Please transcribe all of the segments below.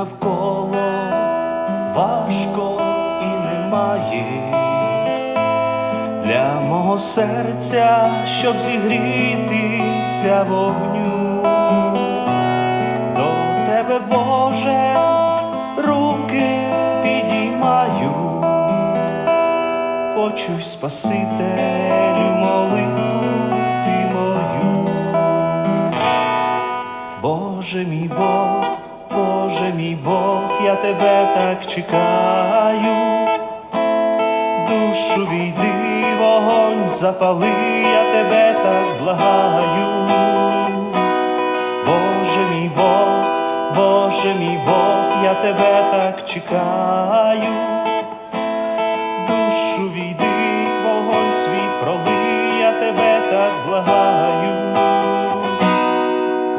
навколо. Важко і немає для мого серця, щоб зігрітися вогню, до тебе, Боже, руки підіймаю, почуй, Спасителю, молитву ти мою. Боже мій Бог, Боже мій Бог, я тебе так чекаю, душу війди, вогонь запали, я тебе так благаю. Боже мій Бог, Боже мій Бог, я тебе так чекаю, душу війди, вогонь свій проли, я тебе так благаю.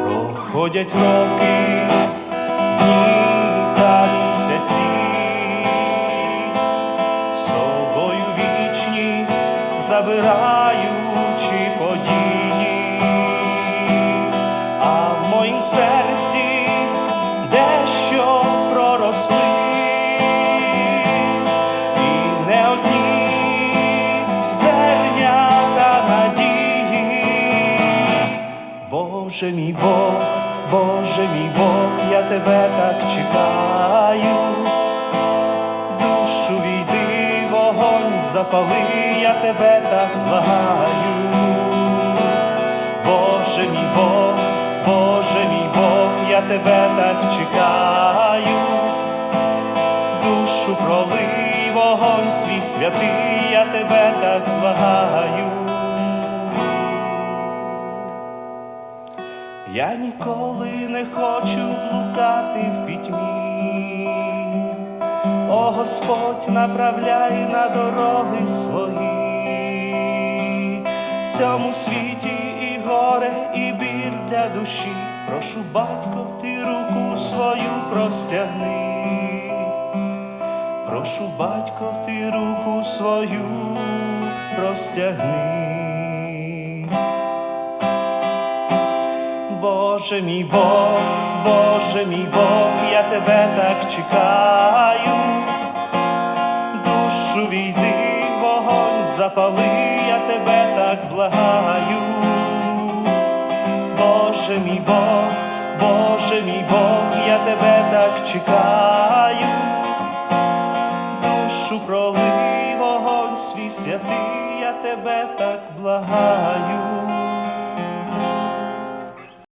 Проходять роки, забираючи події, а в моїм серці дещо проросли, і не одні зернята надії. Боже мій Бог, Боже мій Бог, я тебе так чекаю, запали, я тебе так благаю. Боже мій Бог, Боже мій Бог, я тебе так чекаю, душу пролий, вогонь свій святий, я тебе так благаю. Я ніколи не хочу блукати в пітьмі. О Господь направляй на дороги свої, в цьому світі і горе, і біль для душі. Прошу, батько, ти руку свою простягни. Прошу, батько, ти руку свою простягни. Боже мій Бог, Боже мій Бог, я тебе так чекаю, душу війди, вогонь запали, я тебе так благаю. Боже мій Бог, Боже мій Бог, я тебе так чекаю, душу пролий, вогонь свій святий, я тебе так благаю.